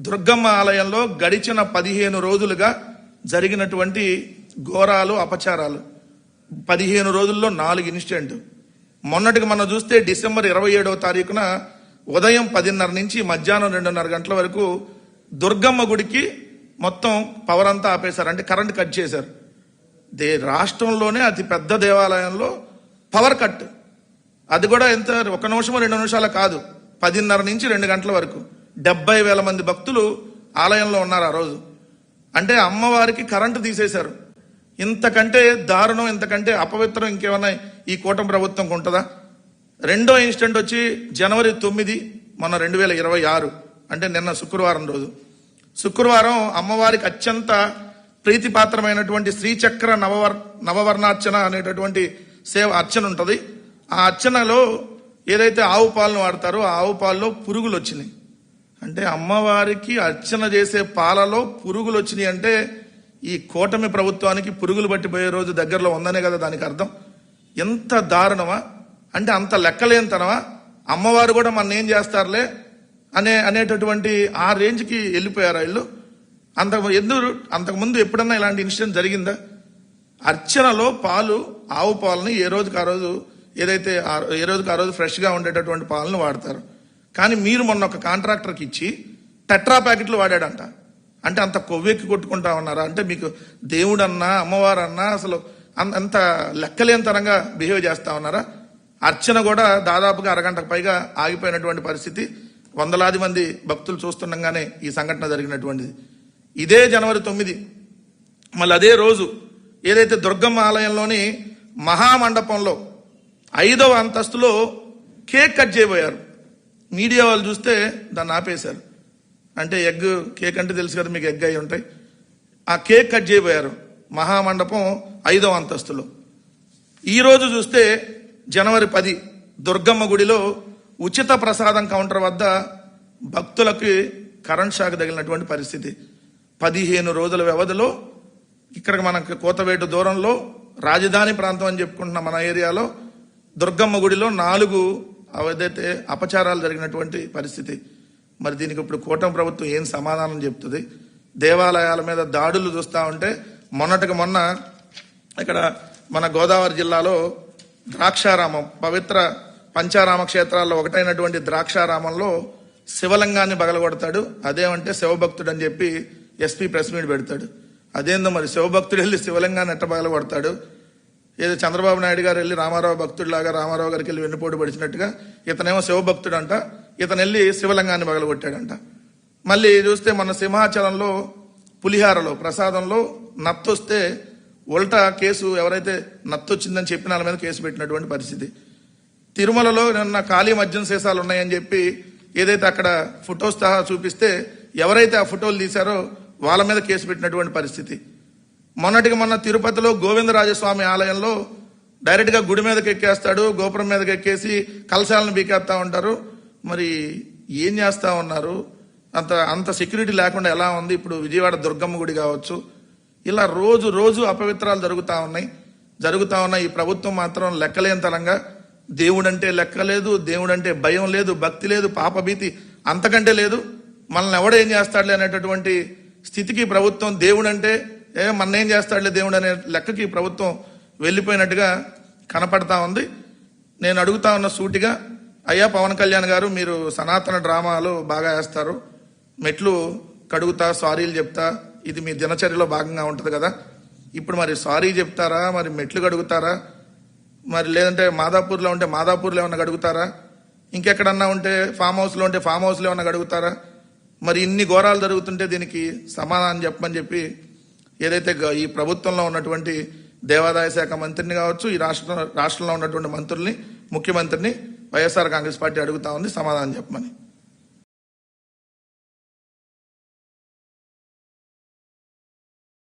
దుర్గమ్మ ఆలయంలో గడిచిన పదిహేను రోజులుగా జరిగినటువంటి ఘోరాలు అపచారాలు. పదిహేను రోజుల్లో నాలుగు ఇన్సిడెంట్. మొన్నటికి మనం చూస్తే డిసెంబర్ ఇరవై ఏడవ తారీఖున ఉదయం పదిన్నర నుంచి మధ్యాహ్నం రెండున్నర గంటల వరకు దుర్గమ్మ గుడికి మొత్తం పవర్ అంతా ఆపేశారు. అంటే కరెంట్ కట్ చేశారు. దే రాష్ట్రంలోనే అతి పెద్ద దేవాలయంలో పవర్ కట్ అది కూడా ఎంత ఒక నిమిషం రెండు నిమిషాలు కాదు. పదిన్నర నుంచి రెండు గంటల వరకు. డెబ్బై వేల మంది భక్తులు ఆలయంలో ఉన్నారు ఆ రోజు. అంటే అమ్మవారికి కరెంటు తీసేశారు. ఇంతకంటే దారుణం ఇంతకంటే అపవిత్రం ఇంకేమన్నా ఈ కూటమి ప్రభుత్వంకి ఉంటుందా? రెండో ఇన్సిడెంట్ వచ్చి జనవరి తొమ్మిది మన రెండు వేల ఇరవై ఆరు అంటే నిన్న శుక్రవారం రోజు. శుక్రవారం అమ్మవారికి అత్యంత ప్రీతిపాత్రమైనటువంటి శ్రీచక్ర నవవర్ నవవర్ణార్చన అనేటటువంటి సేవ అర్చన ఉంటుంది. ఆ అర్చనలో ఏదైతే ఆవు పాలను వాడతారో ఆ ఆవు పాలలో పురుగులు వచ్చినాయి. అంటే అమ్మవారికి అర్చన చేసే పాలలో పురుగులు వచ్చినాయి అంటే ఈ కూటమి ప్రభుత్వానికి పురుగులు పట్టిపోయే రోజు దగ్గరలో ఉందనే కదా దానికి అర్థం. ఎంత దారుణమా? అంటే అంత లెక్కలేనితనమా? అమ్మవారు కూడా మన ఏం చేస్తారులే అనే అనేటటువంటి ఆ రేంజ్కి వెళ్ళిపోయారు వీళ్ళు? అంత ఎందుకు అంతకుముందు ఎప్పుడన్నా ఇలాంటి ఇన్సిడెంట్ జరిగిందా? అర్చనలో పాలు ఆవు పాలని ఏ రోజుకి ఆ రోజు ఏదైతే ఆ- ఏ రోజుకి ఆ రోజు ఫ్రెష్గా ఉండేటటువంటి పాలను వాడతారు. కానీ మీరు మొన్న ఒక కాంట్రాక్టర్కి ఇచ్చి టెట్రా ప్యాకెట్లు వాడాడంట. అంటే అంత కొవ్వెక్కి కొట్టుకుంటా ఉన్నారా? అంటే మీకు దేవుడన్నా అమ్మవారన్నా అసలు అంత లెక్కలేనితనంగా బిహేవ్ చేస్తా ఉన్నారా? అర్చన కూడా దాదాపుగా అరగంటకు పైగా ఆగిపోయినటువంటి పరిస్థితి. వందలాది మంది భక్తులు చూస్తుండగానే ఈ సంఘటన జరిగినటువంటిది. ఇదే జనవరి తొమ్మిది. మళ్ళీ అదే రోజు ఏదైతే దుర్గమ్మ ఆలయంలోని మహామండపంలో ఐదవ అంతస్తులో కేక్ కట్ చేయబోయారు. మీడియా వాళ్ళు చూస్తే దాన్ని ఆపేశారు. అంటే ఎగ్ కేక్ అంటే తెలుసు కదా మీకు ఎగ్ అయి ఉంటాయి. ఆ కేక్ కట్ చేయబోయారు. మహామండపం ఐదవ అంతస్తులో. ఈరోజు చూస్తే జనవరి పది దుర్గమ్మ గుడిలో ఉచిత ప్రసాదం కౌంటర్ వద్ద భక్తులకి కరెంట్ షాక్ తగిలినటువంటి పరిస్థితి. పదిహేను రోజుల వ్యవధిలో ఇక్కడ మనకి కోతవేటు దూరంలో రాజధాని ప్రాంతం అని చెప్పుకుంటున్న మన ఏరియాలో దుర్గమ్మ గుడిలో నాలుగు ఏదైతే అపచారాలు జరిగినటువంటి పరిస్థితి మరి దీనికి ఇప్పుడు కూటమి ప్రభుత్వం ఏం సమాధానం చెప్తుంది? దేవాలయాల మీద దాడులు చూస్తా ఉంటే మొన్నటికి మొన్న ఇక్కడ మన గోదావరి జిల్లాలో ద్రాక్షారామం పవిత్ర పంచారామ క్షేత్రాల్లో ఒకటైనటువంటి ద్రాక్షారామంలో శివలింగాన్ని బగలగొడతాడు అదేమంటే శివభక్తుడు అని చెప్పి ఎస్పీ ప్రెస్ మీట్ పెడతాడు. అదేందో మరి శివభక్తుడు వెళ్ళి శివలింగాన్ని ఎట్ట బగలగొడతాడు ఏదో చంద్రబాబు నాయుడు గారు వెళ్ళి రామారావు భక్తుడిలాగా రామారావు గారికి వెళ్ళి వెన్నుపోటు పడిచినట్టుగా ఇతనేమో శివభక్తుడు అంట ఇతను వెళ్ళి శివలింగాన్ని పగలగొట్టాడంట. మళ్ళీ చూస్తే మన సింహాచలంలో పులిహారలో ప్రసాదంలో నత్తొస్తే ఉల్టా కేసు ఎవరైతే నత్తొచ్చిందని చెప్పిన వాళ్ళ మీద కేసు పెట్టినటువంటి పరిస్థితి. తిరుమలలో నిన్న ఖాళీ మద్యం సీసాలు ఉన్నాయని చెప్పి ఏదైతే అక్కడ ఫొటోస్ సహా చూపిస్తే ఎవరైతే ఆ ఫోటోలు తీశారో వాళ్ళ మీద కేసు పెట్టినటువంటి పరిస్థితి. మొన్నటికి మొన్న తిరుపతిలో గోవిందరాజస్వామి ఆలయంలో డైరెక్ట్గా గుడి మీదకి ఎక్కేస్తాడు గోపురం మీదకి ఎక్కేసి కలశాలను బీకేస్తా ఉంటారు. మరి ఏం చేస్తా ఉన్నారు? అంత అంత సెక్యూరిటీ లేకుండా ఎలా ఉంది? ఇప్పుడు విజయవాడ దుర్గమ్మ గుడి కావచ్చు. ఇలా రోజు రోజు అపవిత్రాలు జరుగుతా ఉన్నాయి. జరుగుతూ ఉన్నాయి ఈ ప్రభుత్వం మాత్రం లెక్కలేనితరంగా దేవుడంటే లెక్క లేదు దేవుడంటే భయం లేదు భక్తి లేదు పాపభీతి అంతకంటే లేదు. మనల్ని ఎవడేం ఏం చేస్తాడులే అనేటటువంటి స్థితికి ప్రభుత్వం దేవుడంటే ఏ మన ఏం చేస్తాడులే దేవుడు అనే లెక్కకి ప్రభుత్వం వెళ్ళిపోయినట్టుగా కనపడతా ఉంది. నేను అడుగుతా ఉన్న సూటిగా అయ్యా పవన్ కళ్యాణ్ గారు మీరు సనాతన డ్రామాలు బాగా వేస్తారు. మెట్లు కడుగుతా సారీలు చెప్తా ఇది మీ దినచర్యలో భాగంగా ఉంటుంది కదా. ఇప్పుడు మరి సారీ చెప్తారా? మరి మెట్లు కడుగుతారా? మరి లేదంటే మాదాపూర్లో ఉంటే మాదాపూర్లో ఏమన్నా గడుగుతారా ఇంకెక్కడన్నా ఉంటే ఫామ్ హౌస్లో ఉంటే ఫామ్ హౌస్లో ఏమన్నా గడుగుతారా మరి ఇన్ని ఘోరాలు జరుగుతుంటే దీనికి సమాధానం చెప్పమని చెప్పి ఏదైతే ఈ ప్రభుత్వంలో ఉన్నటువంటి దేవాదాయ శాఖ మంత్రిని కావచ్చు ఈ రాష్ట్ర రాష్ట్రంలో ఉన్నటువంటి మంత్రుల్ని ముఖ్యమంత్రిని వైఎస్ఆర్ కాంగ్రెస్ పార్టీ అడుగుతా ఉంది సమాధానం చెప్పమని.